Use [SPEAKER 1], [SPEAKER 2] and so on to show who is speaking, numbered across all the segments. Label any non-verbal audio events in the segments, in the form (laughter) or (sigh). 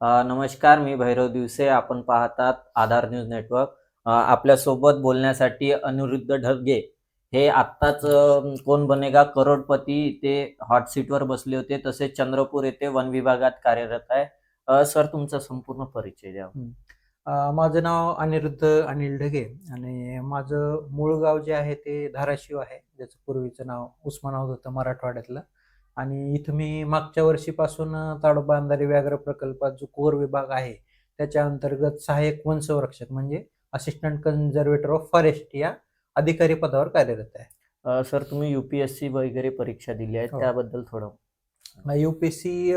[SPEAKER 1] नमस्कार मी भैरव दिवसे. आपण पाहतात आधार न्यूज नेटवर्क. आपल्यासोबत बोलण्यासाठी अनिरुद्ध ढगे. हे आत्ताच कोण बनेगा? करोडपती ते हॉट सीटवर बसले होते. तसेच चंद्रपूर येथे वन विभागात कार्यरत आहे. सर तुमचा संपूर्ण परिचय द्या.
[SPEAKER 2] माझं नाव अनिरुद्ध अनिल ढगे आणि माझं मूळ गाव जे आहे ते धाराशिव आहे. ज्याचं पूर्वीचं नाव उस्मानाबाद होतं मराठवाड्यातलं. आणि इथं मी मागच्या वर्षीपासून ताडोबा अंधारी व्याघ्र प्रकल्पात जो कोर विभाग आहे त्याच्या अंतर्गत सहाय्यक वन संरक्षक म्हणजे असिस्टंट कन्झर्वेटर ऑफ फॉरेस्ट या अधिकारी पदावर कार्यरत आहे.
[SPEAKER 1] सर तुम्ही युपीएससी वगैरे परीक्षा दिली आहे
[SPEAKER 2] हो.
[SPEAKER 1] त्याबद्दल थोडं.
[SPEAKER 2] युपीएससी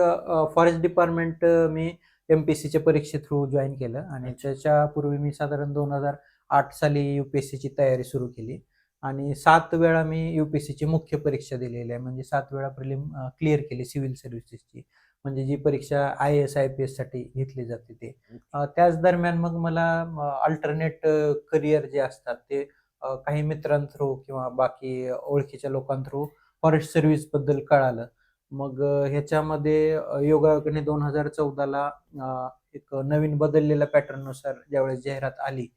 [SPEAKER 2] फॉरेस्ट डिपार्टमेंट मी एम पी सीच्या परीक्षे थ्रू जॉईन केलं आणि त्याच्यापूर्वी मी साधारण दोन हजार आठ साली युपीएससीची तयारी सुरू केली. आणि सात वेळा मी युपीएससीची मुख्य परीक्षा दिलेली आहे. म्हणजे सात वेळा प्रिलिम क्लिअर केली सिव्हिल सर्व्हिसेसची म्हणजे जी परीक्षा आय एस आय पी एससाठी घेतली जाते ते. त्याच दरम्यान मग मला अल्टरनेट करिअर जे असतात ते काही मित्रांथ्रू किंवा बाकी ओळखीच्या लोकांथ्रू फॉरेस्ट सर्व्हिसबद्दल कळालं. मग ह्याच्यामध्ये योगायोगाने दोन हजार चौदाला एक नवीन बदललेल्या पॅटर्ननुसार ज्यावेळेस जाहिरात आली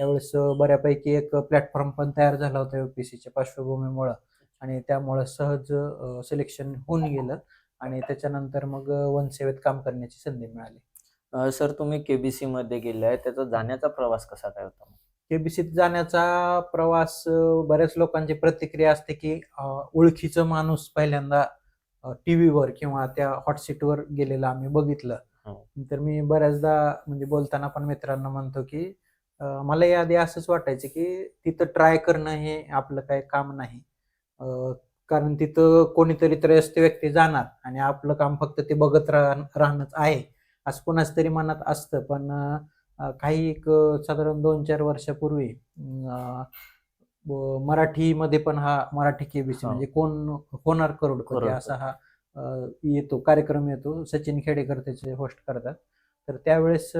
[SPEAKER 2] त्यावेळेस बऱ्यापैकी एक प्लॅटफॉर्म पण तयार झाला होता युपीसीच्या पार्श्वभूमीमुळं. आणि त्यामुळं सहज सिलेक्शन होऊन गेलं. आणि त्याच्यानंतर मग अ, वनसेवेत काम करण्याची संधी मिळाली.
[SPEAKER 1] सर तुम्ही केबीसी मध्ये गेले आहे त्याचा जाण्याचा प्रवास कसा काय होता
[SPEAKER 2] केबीसीत जाण्याचा प्रवास बऱ्याच लोकांची प्रतिक्रिया असते की ओळखीचं माणूस पहिल्यांदा टी व्हीवर किंवा त्या हॉट सीटवर गेलेलं आम्ही बघितलं.
[SPEAKER 1] हो.
[SPEAKER 2] तर मी बऱ्याचदा म्हणजे बोलताना पण मित्रांना म्हणतो की मला याआधी असंच वाटायचं की तिथं ट्राय करणं हे आपलं काही काम नाही. कारण तिथं कोणीतरी त्रयस्थ व्यक्ती जाणार आणि आपलं काम फक्त ते बघत राह राहणंच आहे. असं कोणाच तरी मनात असतं. पण काही एक साधारण दोन चार वर्षापूर्वी मराठीमध्ये पण हा मराठी केबीसी
[SPEAKER 1] हो.
[SPEAKER 2] म्हणजे कोण होणार करोडपती
[SPEAKER 1] करोडपती.
[SPEAKER 2] असा हा येतो कार्यक्रम येतो. सचिन खेडेकर त्याचे होस्ट करतात. तर त्यावेळेस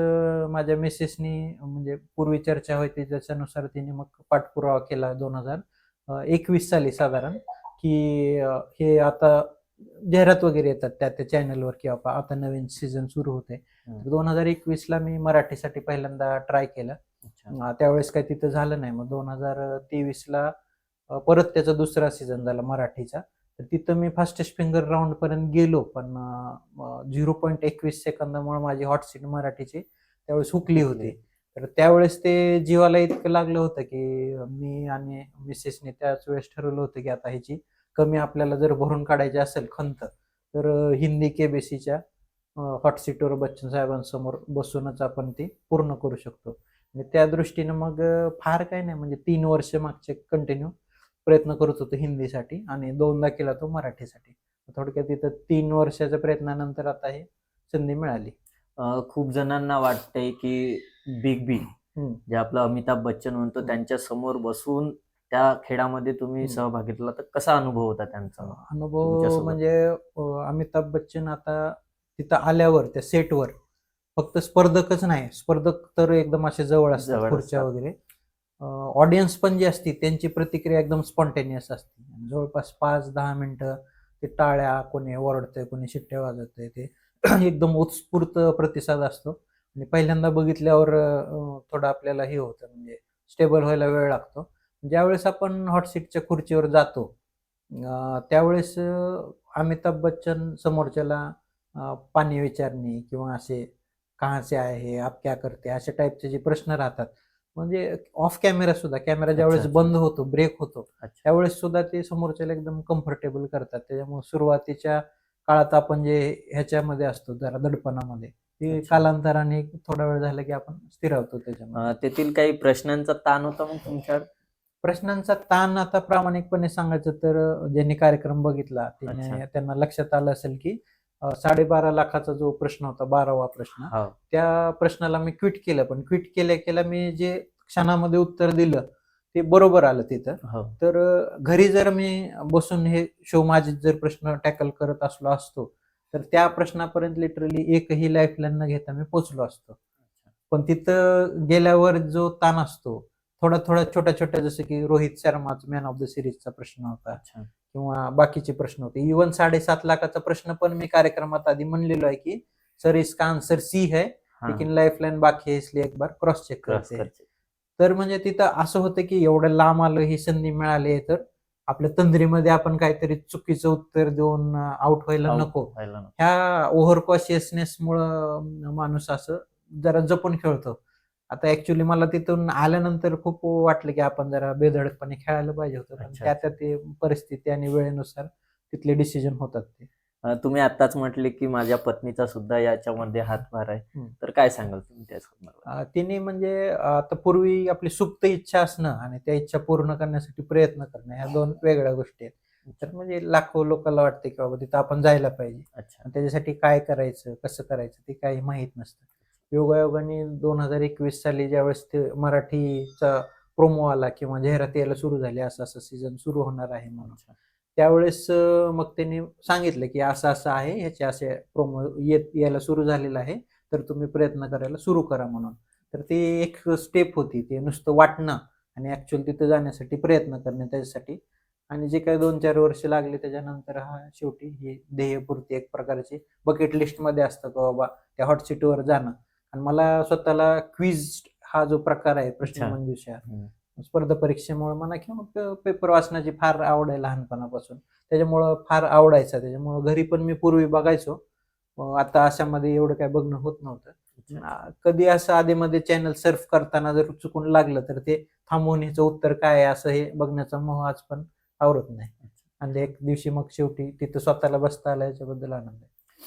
[SPEAKER 2] माझ्या मिसेसनी म्हणजे पूर्वी चर्चा होती त्याच्यानुसार तिने मग पाठपुरावा केला दोन हजार एकवीस साली साधारण की हे आता जाहिरात वगैरे येतात त्या त्या चॅनलवर किंवा आता नवीन सीझन सुरू होते. दोन हजार एकवीस ला मी मराठीसाठी पहिल्यांदा ट्राय केलं. त्यावेळेस काही तिथं झालं नाही. मग दोन हजार तेवीस ला परत त्याचा दुसरा सीझन झाला मराठीचा. तर तिथं मी फास्टेस्ट फिंगर राऊंड पर्यंत गेलो पण झिरो पॉईंट एकवीस सेकंदामुळे माझी हॉट सीट मराठीची त्यावेळेस हुकली होती. तर त्यावेळेस ते जीवाला इतकं लागलं होतं की मी आणि मिसेसने त्याच वेळेस ठरवलं होतं की आता ह्याची कमी आपल्याला जर भरून काढायची असेल खंत तर हिंदी केबीसीच्या हॉट सीटवर बच्चन साहेबांसमोर बसूनच आपण ती पूर्ण करू शकतो. आणि त्या दृष्टीनं मग फार काही नाही. म्हणजे तीन वर्ष मागचे कंटिन्यू प्रयत्न करत होतो हिंदीसाठी आणि दोनदा केला तो मराठीसाठी थोडक्यात तिथं तीन वर्षाच्या प्रयत्नानंतर आता ही संधी मिळाली
[SPEAKER 1] खूप जणांना वाटतंय की बिग बी. जे आपलं अमिताभ बच्चन म्हणतो. त्यांच्यासमोर बसून त्या खेळामध्ये तुम्ही. सहभाग घेतला तर कसा अनुभव होता त्यांचा
[SPEAKER 2] अनुभव. म्हणजे अमिताभ बच्चन आता तिथं आल्यावर त्या सेटवर फक्त स्पर्धकच नाही स्पर्धक तर एकदम असे जवळ असतात खुर्च्या. वगैरे ऑडियन्स पण जी असते त्यांची प्रतिक्रिया एकदम स्पॉन्टेनियस असते. जवळपास पाच दहा मिनटं ते टाळ्या कोणी ओरडतंय कोणी शिट्ट्या वाजवतंय ते (clears throat) एकदम उत्स्फूर्त प्रतिसाद असतो. आणि पहिल्यांदा बघितल्यावर थोडं आपल्याला हे होतं म्हणजे स्टेबल व्हायला वेळ लागतो. ज्यावेळेस आपण हॉटसीटच्या खुर्चीवर जातो त्यावेळेस अमिताभ बच्चन समोरच्याला पाणी विचारणे किंवा असे कहाँ आहे आप क्या करते अशा टाईपचे जे प्रश्न राहतात म्हणजे ऑफ कॅमेरा सुद्धा कॅमेरा ज्यावेळेस
[SPEAKER 1] अच्छा.
[SPEAKER 2] बंद होतो ब्रेक होतो त्यावेळेस सुद्धा ते समोरच्याला एकदम कम्फर्टेबल करतात. त्याच्यामुळे सुरुवातीच्या काळात आपण जे ह्याच्यामध्ये असतो जरा दडपणामध्ये ते. कालांतराने थोडा वेळ झाला की आपण स्थिरावतो त्याच्यामध्ये.
[SPEAKER 1] तेथील काही प्रश्नांचा ताण होता मग तुमच्यावर
[SPEAKER 2] प्रश्नांचा ताण आता प्रामाणिकपणे सांगायचं तर ज्यांनी कार्यक्रम बघितला त्याने लक्षात आलं असेल की साडेबारा लाखाचा जो प्रश्न होता बारावा प्रश्न
[SPEAKER 1] हो.
[SPEAKER 2] त्या प्रश्नाला मी क्विट केलं. पण क्विट केल्या केल्या मी जे क्षणामध्ये उत्तर दिलं ते बरोबर आलं तिथं.
[SPEAKER 1] हो.
[SPEAKER 2] तर घरी जर मी बसून हे शो माझे जर प्रश्न टॅकल करत असलो असतो तर त्या प्रश्नापर्यंत लिटरली एकही लाईफलाईन न घेता मी पोचलो असतो. पण तिथं गेल्यावर जो ताण असतो थोडा थोडा छोट्या छोट्या जसं की रोहित शर्माचा मॅन ऑफ द सिरीजचा प्रश्न होता किंवा बाकीचे प्रश्न होते. इवन साडेसात लाखाचा प्रश्न पण मी कार्यक्रमात आधी म्हणलेलो आहे की सर इसका आंसर सी है लेकिन लाईफ लाईन बाकी है इसलिए एक बार क्रॉस चेक करते. तर म्हणजे तिथं असं होतं की एवढं लांब आलं ही संधी मिळाली तर आपल्या तंद्रीमध्ये आपण काहीतरी चुकीचं उत्तर देऊन आउट व्हायला नको. ह्या ओव्हर कॉशियसनेस मुळे माणूस असं जरा जपून खेळतो. आता ऍक्च्युली मला तिथून आल्यानंतर खूप वाटलं की आपण जरा बेधडकपणे खेळायला पाहिजे होतं. त्या त्या ते परिस्थिती आणि वेळेनुसार तिथले डिसिजन होतात ते.
[SPEAKER 1] तुम्ही आताच म्हटले की माझ्या पत्नीचा सुद्धा याच्यामध्ये हातभार आहे. तर काय सांगाल तुम्ही त्या संदर्भात
[SPEAKER 2] तिने म्हणजे आता पूर्वी आपली सुप्त इच्छा असणं आणि त्या इच्छा पूर्ण करण्यासाठी प्रयत्न करणं ह्या दोन वेगळ्या गोष्टी आहेत. तर म्हणजे लाखो लोकांना वाटते की बाबा तिथं आपण जायला पाहिजे.
[SPEAKER 1] अच्छा.
[SPEAKER 2] त्याच्यासाठी काय करायचं कसं करायचं ते काही माहीत नसतं. योगायोगाने दोन हजार एकवीस साली ज्यावेळेस ते मराठीचा प्रोमो आला किंवा जाहिरात यायला सुरू झाली असं असं सीझन सुरू होणार आहे म्हणून. त्यावेळेस मग त्यांनी सांगितलं की असं असं आहे ह्याचे असे प्रोमो येत यायला सुरू झालेलं आहे तर तुम्ही प्रयत्न करायला सुरू करा म्हणून तर ती एक स्टेप होती ते नुसतं वाटणं आणि ऍक्च्युअल तिथं जाण्यासाठी प्रयत्न करणे त्याच्यासाठी आणि जे काही दोन चार वर्ष लागले त्याच्यानंतर हा शेवटी ही ध्येयपूर्ती एक प्रकारची बकेट लिस्टमध्ये असतं की बाबा त्या हॉट सीटवर जाणं आणि मला स्वतःला क्विज हा जो प्रकार आहे प्रश्न
[SPEAKER 1] अच्छा.
[SPEAKER 2] मंजुषा
[SPEAKER 1] हम्म.
[SPEAKER 2] स्पर्धा परीक्षेमुळे म्हणा किंवा पेपर वाचण्याची फार आवड आहे लहानपणापासून. त्याच्यामुळं फार आवडायचा. त्याच्यामुळं घरी पण मी पूर्वी बघायचो. आता अशामध्ये एवढं काय बघणं होत नव्हतं. कधी असं आधीमध्ये चॅनल सर्फ करताना जर चुकून लागलं तर ते थांबवून ह्याचं उत्तर काय आहे असं हे बघण्याचा मोह आज पण आवरत नाही. आणि एक दिवशी मग शेवटी तिथं स्वतःला बसता आलं याच्याबद्दल आनंद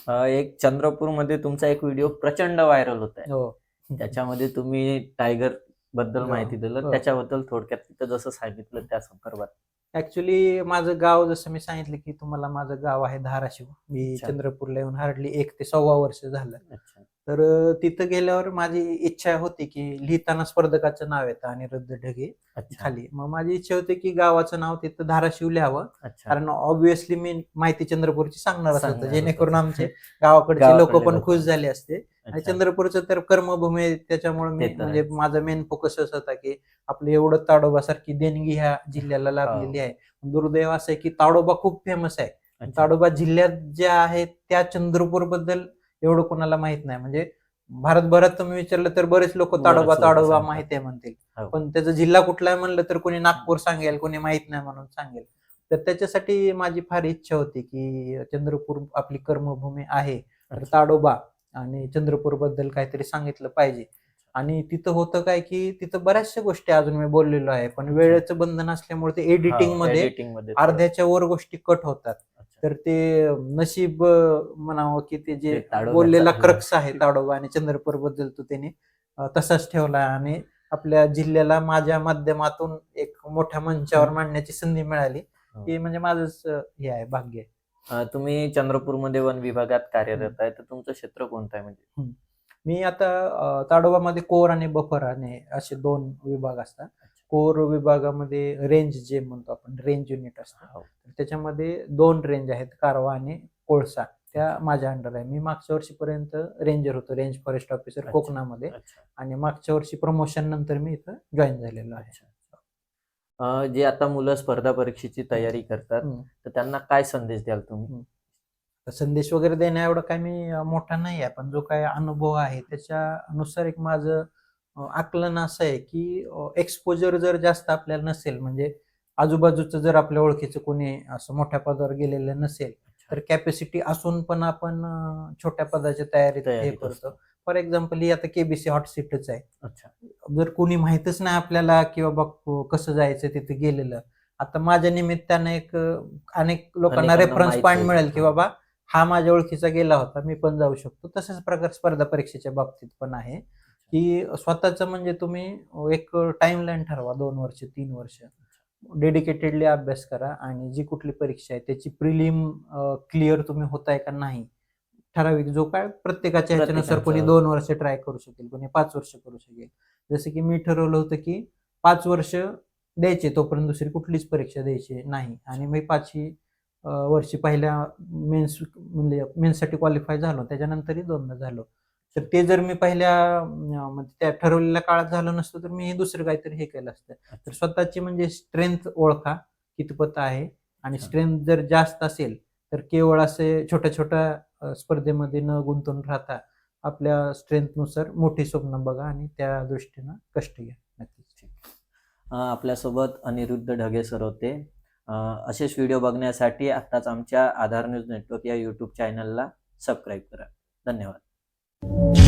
[SPEAKER 2] आहे.
[SPEAKER 1] एक चंद्रपूरमध्ये तुमचा एक व्हिडिओ प्रचंड व्हायरल होत आहे.
[SPEAKER 2] हो.
[SPEAKER 1] त्याच्यामध्ये तुम्ही टायगर बद्दल माहिती दिलं. त्याच्याबद्दल थोडक्यात तिथं जसं सांगितलं त्या संदर्भात.
[SPEAKER 2] ऍक्च्युली माझं गाव जसं मी सांगितलं की तुम्हाला माझं गाव आहे धाराशिव. मी. चंद्रपूरला येऊन हार्डली एक ते सव्वा वर्ष झालं. तर तिथं गेल्यावर माझी इच्छा होती की लिहिताना स्पर्धकाचं नाव येतं आणि रद्द ढगे खाली मग माझी इच्छा होती की गावाचं नाव तिथं धाराशिव लिहावं कारण ऑब्विसली मी माहिती चंद्रपूरची सांगणार होता. जेणेकरून आमचे गावाकडचे लोक पण. खुश झाले असते आणि. चंद्रपूरचं तर कर्मभूमी आहे, त्याच्यामुळे मी म्हणजे. माझा मेन फोकसच होता की आपलं एवढं ताडोबासारखी देणगी ह्या जिल्ह्याला लाभलेली आहे दुर्दैव असं आहे की ताडोबा खूप फेमस आहे. ताडोबा जिल्ह्यात ज्या आहेत त्या चंद्रपूरबद्दल एवढं कोणाला माहीत नाही म्हणजे भारतभरात तुम्ही विचारलं तर बरेच लोक ताडोबा ताडोबा. माहिती आहे म्हणतील
[SPEAKER 1] हो.
[SPEAKER 2] पण त्याचा जिल्हा कुठला आहे म्हणलं तर कोणी नागपूर सांगेल कोणी माहीत नाही म्हणून सांगेल तर त्याच्यासाठी माझी फार इच्छा होती की चंद्रपूर आपली कर्मभूमी आहे तर. ताडोबा आणि चंद्रपूरबद्दल काहीतरी सांगितलं पाहिजे आणि तिथं होतं काय की तिथं बऱ्याचशा गोष्टी अजून मी बोललेलो आहे पण वेळेचं बंधन असल्यामुळे ते एडिटिंग
[SPEAKER 1] हा,
[SPEAKER 2] मध्ये अर्ध्याच्या वर गोष्टी कट होतात. तर ते नशीब म्हणावं की ते जे बोललेला. क्रक्स आहे ताडोबा आणि चंद्रपूरबद्दल तो त्याने तसाच ठेवला आणि आपल्या जिल्ह्याला माझ्या माध्यमातून एक मोठ्या मंचावर. मांडण्याची संधी मिळाली.
[SPEAKER 1] हो.
[SPEAKER 2] हे म्हणजे माझंच हे आहे भाग्य आहे.
[SPEAKER 1] तुम्ही चंद्रपूरमध्ये वन विभागात कार्यरत आहे तर तुमचं क्षेत्र कोणतं आहे म्हणजे?
[SPEAKER 2] मी आता ताडोबामध्ये कोर आणि बफर आणि असे दोन विभाग असतात. कोर विभागामध्ये रेंज जे म्हणतो आपण रेंज युनिट असतं.
[SPEAKER 1] हो.
[SPEAKER 2] त्याच्यामध्ये दोन रेंज आहेत कारवा आणि कोळसा. त्या माझ्या अंडर आहे. मी मागच्या वर्षीपर्यंत रेंजर होतो रेंज फॉरेस्ट ऑफिसर. कोकणामध्ये. आणि मागच्या वर्षी प्रमोशन नंतर मी इथं जॉईन झालेलो आहे.
[SPEAKER 1] जे आता मुलं स्पर्धा परीक्षेची तयारी करतात. तर त्यांना काय संदेश द्याल तुम्ही?
[SPEAKER 2] संदेश वगैरे देण्या एवढं काय मी मोठा नाही आहे. पण जो काय अनुभव आहे त्याच्यानुसार एक माझं आकलन असं आहे की एक्सपोजर जर जास्त आपल्याला नसेल म्हणजे आजूबाजूचं जर आपल्या ओळखीचं कोणी असं मोठ्या पदावर गेलेलं नसेल तर कॅपॅसिटी असून पण आपण छोट्या पदाच्या तयारीत हे करतो. फॉर एक्झाम्पल ही आता केबीसी हॉट सीटच आहे.
[SPEAKER 1] अच्छा.
[SPEAKER 2] जर कोणी माहितच नाही आपल्याला की बाबा कसं जायचं तिथे गेलेलं. आता माझ्या निमित्ताने एक अनेक लोकांना रेफरन्स पॉईंट. मिळेल की बाबा हा माझ्या ओळखीचा गेला होता मी पण जाऊ शकतो. तसाच प्रकार स्पर्धा परीक्षेच्या बाबतीत पण आहे की स्वतःचं म्हणजे तुम्ही एक टाइमलाईन ठरवा दोन वर्ष तीन वर्ष. डेडिकेटेडली अभ्यास करा आणि जी कुठली परीक्षा आहे त्याची प्रिलिम क्लिअर तुम्ही होताय का नाही ठराविक जो काय प्रत्येकाच्या ह्याच्यानुसार कोणी. दोन वर्ष ट्राय करू शकेल कोणी पाच वर्ष करू शकेल. जसं की मी ठरवलं होतं की पाच वर्ष द्यायचे तोपर्यंत दुसरी कुठलीच परीक्षा द्यायची नाही आणि मी पाचही अं, वर्षी पहिल्या मेन्स म्हणजे मेन्ससाठी क्वालिफाय झालो. त्याच्यानंतरही दोनदा झालो. तर ते जर मी पहिल्या म्हणजे त्या ठरवलेल्या काळात झालं नसतं तर मी हे दुसरं काहीतरी हे केलं असतं. तर स्वतःची म्हणजे स्ट्रेंथ ओळखा कितपत आहे. आणि. स्ट्रेंथ जर जास्त असेल तर केवळ असे छोट्या छोट्या स्पर्धेमध्ये न गुंतून राहता आपल्या स्ट्रेंथनुसार मोठी स्वप्न बघा आणि त्या दृष्टीनं कष्ट घ्या. नक्कीच.
[SPEAKER 1] आपल्यासोबत अनिरुद्ध ढगे सर होते. असेच व्हिडिओ बघण्यासाठी आत्ताच आमच्या आधार न्यूज नेटवर्क या यूट्यूब चॅनलला सबस्क्राईब करा. धन्यवाद.